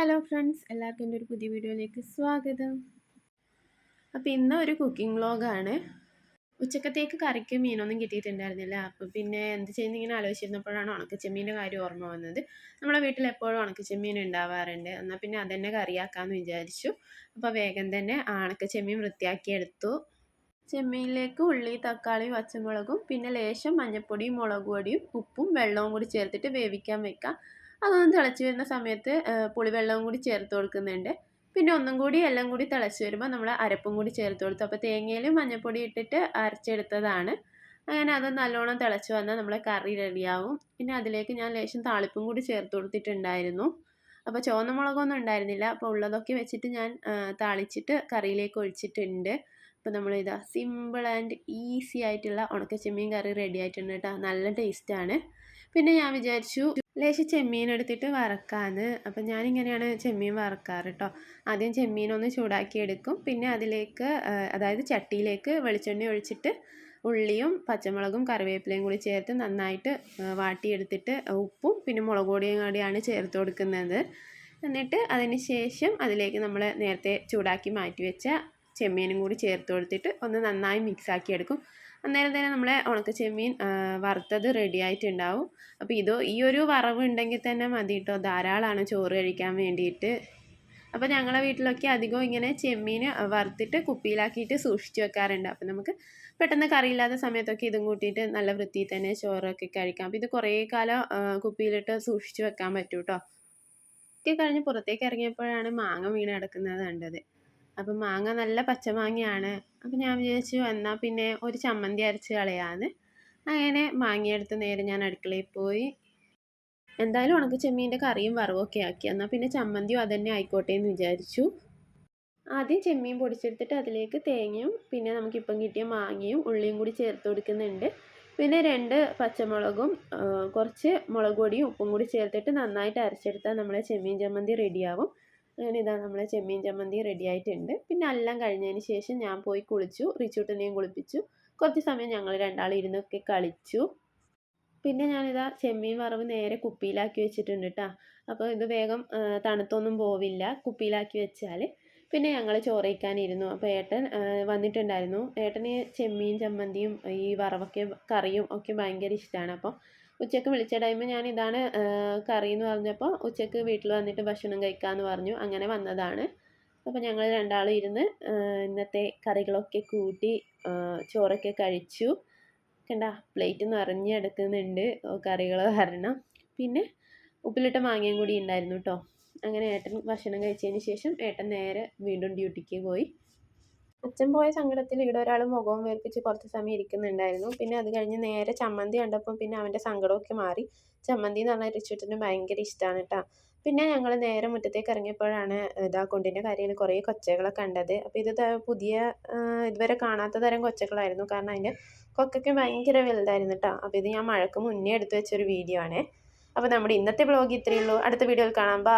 Hello friends എല്ലാവർക്കും എന്റെ ഒരു പുതിയ വീഡിയോയിലേക്ക് സ്വാഗതം. അപ്പോൾ ഇന്ന് ഒരു കുക്കിംഗ് വ്ളോഗാണ്. ഉച്ചക്കത്തേക്ക് കറിക്ക് മീനൊന്നും കിട്ടിയിട്ടുണ്ടായിരുന്നില്ല. അപ്പോൾ പിന്നെ എന്ത് ചെയ്യുന്ന ഇങ്ങനെ ആലോചിച്ചിരുന്നപ്പോഴാണ് ഉണക്കച്ചെമ്മീന്റെ കാര്യം ഓർമ്മ വന്നത്. നമ്മളെ വീട്ടിൽ എപ്പോഴും ഉണക്കച്ചെമ്മീൻ ഉണ്ടാവാറുണ്ട്. എന്നാൽ പിന്നെ അതന്നെ കറിയാക്കാമെന്ന് വിചാരിച്ചു. അപ്പോൾ വേഗം തന്നെ ഉണക്കച്ചെമ്മീൻ വൃത്തിയാക്കിയെടുത്തു. ചെമ്മീനിലേക്ക് ഉള്ളി തക്കാളി പച്ചമുളകും പിന്നെ ലേശം മഞ്ഞൾപ്പൊടിയും മുളക് പൊടിയും ഉപ്പും വെള്ളവും കൂടി ചേർത്തിട്ട് വേവിക്കാൻ വെക്കാം. അതൊന്ന് തിളച്ച് വരുന്ന സമയത്ത് പുളിവെള്ളവും കൂടി ചേർത്ത് കൊടുക്കുന്നുണ്ട്. പിന്നെ ഒന്നും കൂടി എല്ലാം കൂടി തിളച്ച് വരുമ്പോൾ നമ്മൾ അരപ്പും കൂടി ചേർത്ത് കൊടുത്തു. അപ്പോൾ തേങ്ങയിലും മഞ്ഞൾപ്പൊടി ഇട്ടിട്ട് അരച്ചെടുത്തതാണ്. അങ്ങനെ അത് നല്ലോണം തിളച്ച് വന്നാൽ നമ്മളെ കറി റെഡിയാവും. പിന്നെ അതിലേക്ക് ഞാൻ ലേശം താളിപ്പും കൂടി ചേർത്ത് കൊടുത്തിട്ടുണ്ടായിരുന്നു. അപ്പോൾ ചുവന്ന മുളകൊന്നും ഉണ്ടായിരുന്നില്ല. അപ്പോൾ ഉള്ളതൊക്കെ വെച്ചിട്ട് ഞാൻ താളിച്ചിട്ട് കറിയിലേക്ക് ഒഴിച്ചിട്ടുണ്ട്. അപ്പോൾ നമ്മൾ ഇതാ സിമ്പിൾ ആൻഡ് ഈസി ആയിട്ടുള്ള ഉണക്കച്ചെമ്മീൻ കറി റെഡി ആയിട്ടുണ്ട് കേട്ടോ നല്ല ടേസ്റ്റാണ് പിന്നെ ഞാൻ വിചാരിച്ചു ലേശം ചെമ്മീൻ എടുത്തിട്ട് വറക്കാന്ന്. അപ്പം ഞാനിങ്ങനെയാണ് ചെമ്മീൻ വറക്കാറ് കേട്ടോ ആദ്യം ചെമ്മീനൊന്ന് ചൂടാക്കി എടുക്കും പിന്നെ അതിലേക്ക് അതായത് ചട്ടിയിലേക്ക് വെളിച്ചെണ്ണ ഒഴിച്ചിട്ട് ഉള്ളിയും പച്ചമുളകും കറിവേപ്പിലയും കൂടി ചേർത്ത് നന്നായിട്ട് വാട്ടിയെടുത്തിട്ട് ഉപ്പും പിന്നെ മുളക് പൊടിയും കൂടിയാണ് ചേർത്ത് കൊടുക്കുന്നത്. എന്നിട്ട് അതിന് ശേഷം അതിലേക്ക് നമ്മൾ നേരത്തെ ചൂടാക്കി മാറ്റി വെച്ച ചെമ്മീനും കൂടി ചേർത്ത് കൊടുത്തിട്ട് ഒന്ന് നന്നായി മിക്സാക്കി എടുക്കും അന്നേരം തന്നെ നമ്മളെ ഉണക്ക ചെമ്മീൻ വറുത്തത് റെഡി ആയിട്ടുണ്ടാവും. അപ്പോൾ ഇതോ ഈ ഒരു വറവ് ഉണ്ടെങ്കിൽ തന്നെ മതി കേട്ടോ ധാരാളമാണ് ചോറ് കഴിക്കാൻ വേണ്ടിയിട്ട്. അപ്പോൾ ഞങ്ങളെ വീട്ടിലൊക്കെ അധികം ഇങ്ങനെ ചെമ്മീൻ വറുത്തിട്ട് കുപ്പിയിലാക്കിയിട്ട് സൂക്ഷിച്ച് വെക്കാറുണ്ട്. അപ്പോൾ നമുക്ക് പെട്ടെന്ന് കറിയില്ലാത്ത സമയത്തൊക്കെ ഇതും കൂട്ടിയിട്ട് നല്ല വൃത്തിയിൽ തന്നെ ചോറൊക്കെ കഴിക്കാം. അപ്പോൾ ഇത് കുറേ കാലം കുപ്പിയിലിട്ട് സൂക്ഷിച്ച് വെക്കാൻ പറ്റും കേട്ടോ ഒക്കെ കഴിഞ്ഞ് പുറത്തേക്ക് ഇറങ്ങിയപ്പോഴാണ് മാങ്ങ വീണ് കിടക്കുന്നത് കണ്ടത്. അപ്പം മാങ്ങ നല്ല പച്ചമാങ്ങയാണ്. അപ്പം ഞാൻ വിചാരിച്ചു എന്നാൽ പിന്നെ ഒരു ചമ്മന്തി അരച്ച് കളയാന്ന്. അങ്ങനെ മാങ്ങയെടുത്ത് നേരെ ഞാൻ അടുക്കളയിൽ പോയി. എന്തായാലും ഉണക്ക ചെമ്മീന്റെ കറിയും വറവൊക്കെ ആക്കി. എന്നാൽ പിന്നെ ചമ്മന്തിയും അതന്നെ ആയിക്കോട്ടെ എന്ന് വിചാരിച്ചു. ആദ്യം ചെമ്മീൻ പൊടിച്ചെടുത്തിട്ട് അതിലേക്ക് തേങ്ങയും പിന്നെ നമുക്കിപ്പം കിട്ടിയ മാങ്ങയും ഉള്ളിയും കൂടി ചേർത്ത് കൊടുക്കുന്നുണ്ട്. പിന്നെ രണ്ട് പച്ചമുളകും കുറച്ച് മുളക് പൊടിയും ഉപ്പും കൂടി ചേർത്തിട്ട് നന്നായിട്ട് അരച്ചെടുത്താൽ നമ്മുടെ ചെമ്മീൻ ചമ്മന്തി റെഡിയാവും. അങ്ങനെ ഇതാ നമ്മളെ ചെമ്മീൻ ചമ്മന്തി റെഡി ആയിട്ടുണ്ട്. പിന്നെ എല്ലാം കഴിഞ്ഞതിന് ശേഷം ഞാൻ പോയി കുളിച്ചു. റിച്ചൂട്ടനെയും കുളിപ്പിച്ചു. കുറച്ച് സമയം ഞങ്ങൾ രണ്ടാളും ഇരുന്നൊക്കെ കളിച്ചു. പിന്നെ ഞാനിതാ ചെമ്മീൻ വറവ് നേരെ കുപ്പിയിലാക്കി വെച്ചിട്ടുണ്ട് കേട്ടോ അപ്പോൾ ഇത് വേഗം തണുത്തൊന്നും പോവില്ല. കുപ്പിയിലാക്കി വെച്ചാൽ പിന്നെ ഞങ്ങൾ ചോറയിക്കാനിരുന്നു അപ്പോൾ ഏട്ടൻ വന്നിട്ടുണ്ടായിരുന്നു. ഏട്ടന് ചെമ്മീൻ ചമ്മന്തിയും ഈ വറവൊക്കെ കറിയും ഒക്കെ ഭയങ്കര ഇഷ്ടമാണ് അപ്പോൾ ഉച്ചയ്ക്ക് വിളിച്ച ടൈം ഞാൻ ഇതാണ് കറി എന്ന് പറഞ്ഞപ്പോൾ ഉച്ചയ്ക്ക് വീട്ടിൽ വന്നിട്ട് ഭക്ഷണം കഴിക്കാമെന്ന് പറഞ്ഞു. അങ്ങനെ വന്നതാണ്. അപ്പോൾ ഞങ്ങൾ രണ്ടാളും ഇരുന്ന് ഇന്നത്തെ കറികളൊക്കെ കൂട്ടി ചോറൊക്കെ കഴിച്ചു. കണ്ട പ്ലേറ്റ് നിറഞ്ഞെടുക്കുന്നുണ്ട് കറികൾ വരണം പിന്നെ ഉപ്പിലിട്ട മാങ്ങയും കൂടി ഉണ്ടായിരുന്നു കേട്ടോ അങ്ങനെ ഏട്ടൻ ഭക്ഷണം കഴിച്ചതിന് ശേഷം ഏട്ടൻ നേരെ വീണ്ടും ഡ്യൂട്ടിക്ക് പോയി. അച്ഛൻ പോയ സങ്കടത്തിൽ ഇവിടെ ഒരാൾ മുഖവും വേർപ്പിച്ച് കുറച്ച് സമയം ഇരിക്കുന്നുണ്ടായിരുന്നു. പിന്നെ അത് കഴിഞ്ഞ് നേരെ ചമ്മന്തി കണ്ടപ്പോൾ പിന്നെ അവന്റെ സങ്കടമൊക്കെ മാറി. ചമ്മന്തി എന്ന് പറഞ്ഞാൽ റിച്ചുട്ടിന് ഭയങ്കര ഇഷ്ടമാണ് കേട്ടോ. പിന്നെ ഞങ്ങൾ നേരെ മുറ്റത്തേക്ക് ഇറങ്ങിയപ്പോഴാണ് ഇതാ കൊണ്ടിന്റെ കരയിൽ കുറേ കൊച്ചകളെ കണ്ടത്. അപ്പോൾ ഇത് പുതിയ ഇതുവരെ കാണാത്ത തരം കൊച്ചകളായിരുന്നു. കാരണം അതിന്റെ കൊക്കൊക്കെ ഭയങ്കര വലുതായിരുന്നു കേട്ടോ. അപ്പോൾ ഇത് ഞാൻ മഴക്ക് മുന്നേ എടുത്തു വെച്ചൊരു വീഡിയോ ആണ്. അപ്പോൾ നമ്മുടെ ഇന്നത്തെ ബ്ലോഗ് ഇത്രയേ ഉള്ളൂ. അടുത്ത വീഡിയോയിൽ കാണാം. ബാ